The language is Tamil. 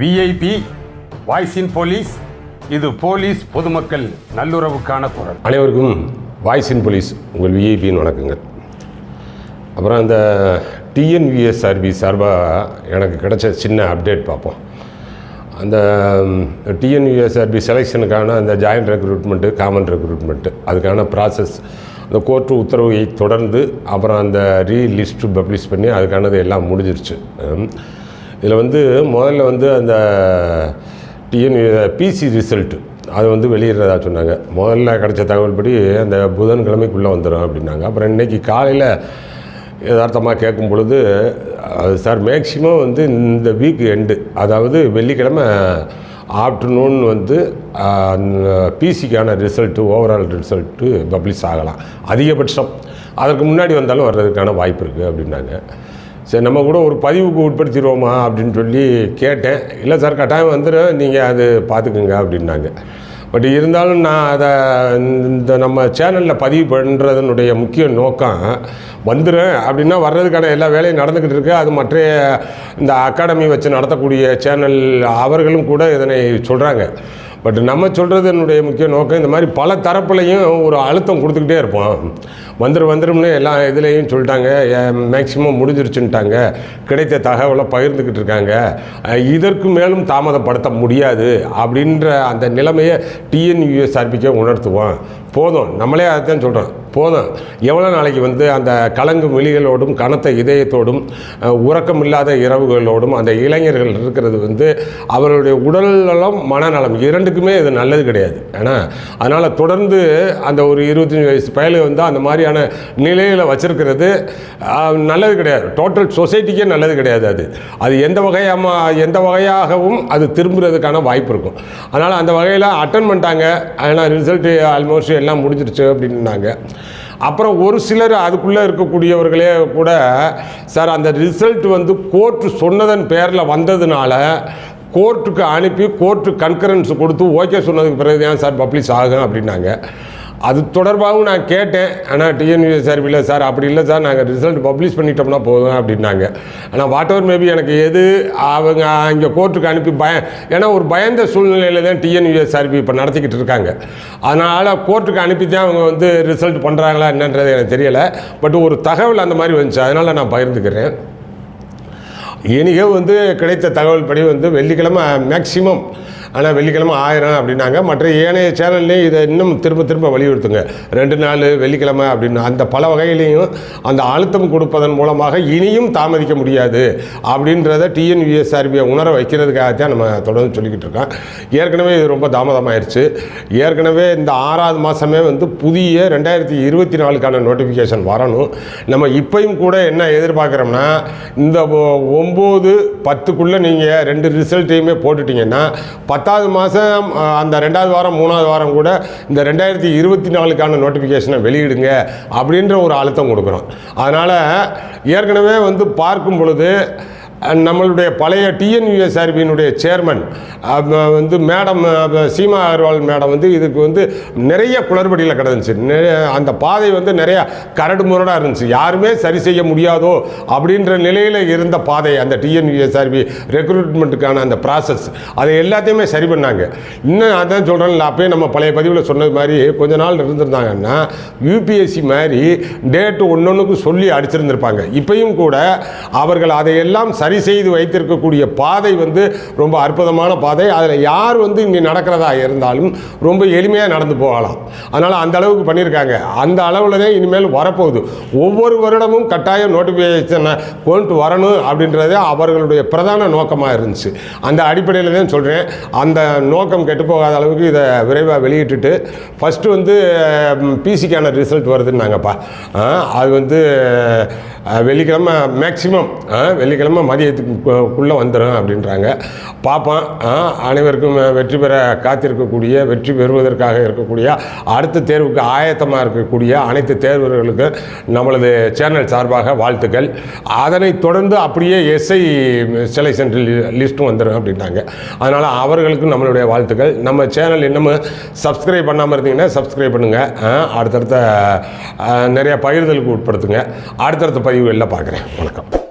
விஐபி வாய்ஸ் இன் போலீஸ் இது போலீஸ் பொதுமக்கள் நல்லுறவுக்கான குரல். அனைவருக்கும் வாய்ஸ் இன் போலீஸ் உங்கள் விஐபின்னு வணக்கங்கள். அப்புறம் அந்த டிஎன்விஎஸ்ஆர்பி சார்பாக எனக்கு கிடைச்ச சின்ன அப்டேட் பார்ப்போம். அந்த டிஎன்விஎஸ்ஆர்பி செலெக்ஷனுக்கான அந்த ஜாயிண்ட் ரெக்ரூட்மெண்ட்டு காமன் ரெக்ரூட்மெண்ட்டு அதுக்கான ப்ராசஸ் அந்த கோர்ட்டு உத்தரவை தொடர்ந்து அப்புறம் அந்த ரீ லிஸ்ட்டு பப்ளிஷ் பண்ணி அதுக்கானது எல்லாம் முடிஞ்சிருச்சு. இதில் வந்து முதல்ல வந்து அந்த டிஎன் பிசி ரிசல்ட்டு அது வந்து வெளியிடுறதா சொன்னாங்க. முதல்ல கிடைச்ச தகவல் படி அந்த புதன்கிழமைக்குள்ளே வந்துடும் அப்படின்னாங்க. அப்புறம் இன்றைக்கி காலையில் யதார்த்தமாக கேட்கும் பொழுது சார் மேக்சிமம் வந்து இந்த வீக் எண்டு அதாவது வெள்ளிக்கிழமை ஆஃப்டர்நூன் வந்து பிசிக்கான ரிசல்ட்டு ஓவரால் ரிசல்ட்டு பப்ளிஷ் ஆகலாம். அதிகபட்சம். அதற்கு முன்னாடி வந்தாலும் வர்றதுக்கான வாய்ப்பு இருக்குது அப்படின்னாங்க. சரி நம்ம கூட ஒரு பதிவுக்கு உட்படுத்திடுவோமா அப்படின்னு சொல்லி கேட்டேன். இல்லை சார் கட்டாயம் வந்துடும் நீங்கள் அது பார்த்துக்குங்க அப்படின்னாங்க. பட் இருந்தாலும் நான் அதை இந்த நம்ம சேனலில் பதிவு பண்ணுறதுனுடைய முக்கிய நோக்கம் வந்துடும் அப்படின்னா வர்றதுக்கான எல்லா வேலையும் நடந்துக்கிட்டு இருக்கு. அது மற்ற இந்த அகாடமி வச்சு நடத்தக்கூடிய சேனல் அவர்களும் கூட இதனை சொல்கிறாங்க பட் நம்ம சொல்கிறதுனுடைய முக்கிய நோக்கம் இந்த மாதிரி பல தரப்புலையும் ஒரு அழுத்தம் கொடுத்துக்கிட்டே இருப்போம். வந்துடும் வந்துடும்னு எல்லா இதுலேயும் சொல்லிட்டாங்க. மேக்சிமம் முடிஞ்சிருச்சுன்ட்டாங்க. கிடைத்த தகவலை பகிர்ந்துக்கிட்டு இருக்காங்க. இதற்கு மேலும் தாமதப்படுத்த முடியாது அப்படின்ற அந்த நிலைமையை டிஎன்யூஎஸ்ஆர்பிக்கே உணர்த்துவோம். போதும். நம்மளே அதைத்தான் சொல்கிறோம் போதும். எவ்வளோ நாளைக்கு வந்து அந்த கலங்கு விழிகளோடும் கனத்த இதயத்தோடும் உறக்கமில்லாத இரவுகளோடும் அந்த இளைஞர்கள் இருக்கிறது வந்து அவர்களுடைய உடல்நலம் மனநலம் இரண்டுக்குமே இது நல்லது கிடையாது. ஏன்னா அதனால் தொடர்ந்து அந்த ஒரு இருபத்தஞ்சி வயசு பயலை வந்து அந்த மாதிரி மாதிரியான நிலையில் வச்சிருக்கிறது. நல்லது கிடையாது. டோட்டல் சொசைட்டிக்கே நல்லது கிடையாது அது. அது எந்த வகையாக எந்த வகையாகவும் அது திரும்புறதுக்கான வாய்ப்பு இருக்கும். அதனால் அந்த வகையில் அட்டன் பண்ணிட்டாங்க. ஆனால் ரிசல்ட்டு ஆல்மோஸ்ட் எல்லாம் முடிஞ்சிருச்சு அப்படின்னாங்க. அப்புறம் ஒரு சிலர் அதுக்குள்ளே இருக்கக்கூடியவர்களே கூட சார் அந்த ரிசல்ட் வந்து கோர்ட்டு சொன்னதன் பேரில் வந்ததுனால கோர்ட்டுக்கு அனுப்பி கோர்ட்டு கன்கரன்ஸ் கொடுத்து ஓகே சொன்னதுக்கு பிறகு ஏன் சார் பப்ளிஷ் ஆகும் அப்படின்னாங்க. அது தொடர்பாகவும் நான் கேட்டேன். ஆனால் டிஎன்யூஎஸ்ஆர்பியில் சார் அப்படி இல்லை சார் நாங்கள் ரிசல்ட் பப்ளிஷ் பண்ணிட்டோம்னா போதும் அப்படின்னாங்க. ஆனால் வாட் எவர் மேபி எனக்கு எது அவங்க இங்கே கோர்ட்டுக்கு அனுப்பி பய ஏன்னா ஒரு பயந்த சூழ்நிலையில் தான் டிஎன்யூஎஸ்ஆர்பி இப்போ நடத்திக்கிட்டு இருக்காங்க. அதனால் கோர்ட்டுக்கு அனுப்பி தான் அவங்க வந்து ரிசல்ட் பண்ணுறாங்களா என்னன்றது எனக்கு தெரியலை. பட் ஒரு தகவல் அந்த மாதிரி வந்துச்சு. அதனால் நான் பகிர்ந்துக்கிறேன். எனிகோ வந்து கிடைத்த தகவல் படி வந்து வெள்ளிக்கிழமை மேக்சிமம் ஆனால் வெள்ளிக்கிழமை ஆயிரம் அப்படின்னாங்க. மற்ற ஏனைய சேனல்லையும் இதை இன்னும் திரும்ப திரும்ப வலியுறுத்துங்க. ரெண்டு நாள் வெள்ளிக்கிழமை அப்படின்னு அந்த பல வகையிலையும் அந்த அழுத்தம் கொடுப்பதன் மூலமாக இனியும் தாமதிக்க முடியாது அப்படின்றத டிஎன்விஎஸ்ஆர்பியை உணர வைக்கிறதுக்காக தான் நம்ம தொடர்ந்து சொல்லிக்கிட்டு இருக்கோம். ஏற்கனவே இது ரொம்ப தாமதமாயிருச்சு. ஏற்கனவே இந்த ஆறாவது மாதமே வந்து புதிய ரெண்டாயிரத்தி இருபத்தி நாலுக்கான நோட்டிஃபிகேஷன் வரணும். நம்ம இப்பையும் கூட என்ன எதிர்பார்க்குறோம்னா இந்த ஒம்பது பத்துக்குள்ளே நீங்கள் ரெண்டு ரிசல்ட்டையுமே போட்டுட்டீங்கன்னா பத்தாவது மாதம் அந்த ரெண்டாவது வாரம் மூணாவது வாரம் கூட இந்த ரெண்டாயிரத்தி இருபத்தி நாலுக்கான நோட்டிஃபிகேஷனை வெளியிடுங்க அப்படின்ற ஒரு அழுத்தம் கொடுக்குறோம். அதனால் ஏற்கனவே வந்து பார்க்கும் பொழுது நம்மளுடைய பழைய டிஎன்யூஎஸ்ஆர்பியினுடைய சேர்மன் வந்து மேடம் சீமா அகர்வால் மேடம் வந்து இதுக்கு வந்து நிறைய குளறுபடியில் கிடந்துச்சு. அந்த பாதை வந்து நிறைய கரடு முரடாக இருந்துச்சு. யாருமே சரி செய்ய முடியாதோ அப்படின்ற நிலையில் இருந்த பாதை அந்த டிஎன்யூஎஸ்ஆர்பி ரெக்ரூட்மெண்ட்டுக்கான அந்த ப்ராசஸ் அதை எல்லாத்தையுமே சரி பண்ணாங்க. இன்னும் அதான் சொல்கிறேன் அப்பயே நம்ம பழைய பதிவில் சொன்னது மாதிரி கொஞ்ச நாள் இருந்திருந்தாங்கன்னா யூபிஎஸ்சி மாதிரி டேட்டு ஒன்று ஒன்றுக்கு சொல்லி அடிச்சிருந்திருப்பாங்க. இப்பயும் கூட அவர்கள் அதையெல்லாம் சரி சரி செய்து வைத்திருக்கக்கூடிய பாதை வந்து ரொம்ப அற்புதமான பாதை. அதில் யார் வந்து இங்கே நடக்கிறதா இருந்தாலும் ரொம்ப எளிமையாக நடந்து போகலாம். அதனால் அந்த அளவுக்கு பண்ணியிருக்காங்க. அந்த அளவில் தான் இனிமேல் வரப்போகுது. ஒவ்வொரு வருடமும் கட்டாயம் நோட்டிஃபிகேஷனை கொண்டு வரணும் அப்படின்றதே அவர்களுடைய பிரதான நோக்கமாக இருந்துச்சு. அந்த அடிப்படையில் தான் சொல்கிறேன் அந்த நோக்கம் கெட்டு போகாத அளவுக்கு இதை விரைவாக வெளியிட்டுட்டு ஃபஸ்ட்டு வந்து பிசிக்கான ரிசல்ட் வருதுன்னாங்கப்பா ஆ, அது வந்து வெள்ளிக்கிழமை மேக்சிமம் வெள்ளிக்கிழமை மதியத்துக்குள்ளே வந்துடும் அப்படின்றாங்க. பார்ப்போம் ஆ, அனைவருக்கும் வெற்றி பெற காத்திருக்கக்கூடிய வெற்றி பெறுவதற்காக இருக்கக்கூடிய அடுத்த தேர்வுக்கு ஆயத்தமாக இருக்கக்கூடிய அனைத்து தேர்வர்களுக்கு நம்மளது சேனல் சார்பாக வாழ்த்துக்கள். அதனைத் தொடர்ந்து அப்படியே எஸ்ஐ சிலை செலெக்ஷன் லிஸ்ட்டும் வந்துடும் அப்படின்ட்டாங்க அதனால் அவர்களுக்கும் நம்மளுடைய வாழ்த்துக்கள். நம்ம சேனல் இன்னமும் சப்ஸ்கிரைப் பண்ணாமல் இருந்தீங்கன்னா சப்ஸ்கிரைப் பண்ணுங்கள் அடுத்தடுத்த நிறையா பகிர்தலுக்கு உட்படுத்துங்க. அடுத்தடுத்த பதிவுகளில் பார்க்குறேன் வணக்கம்.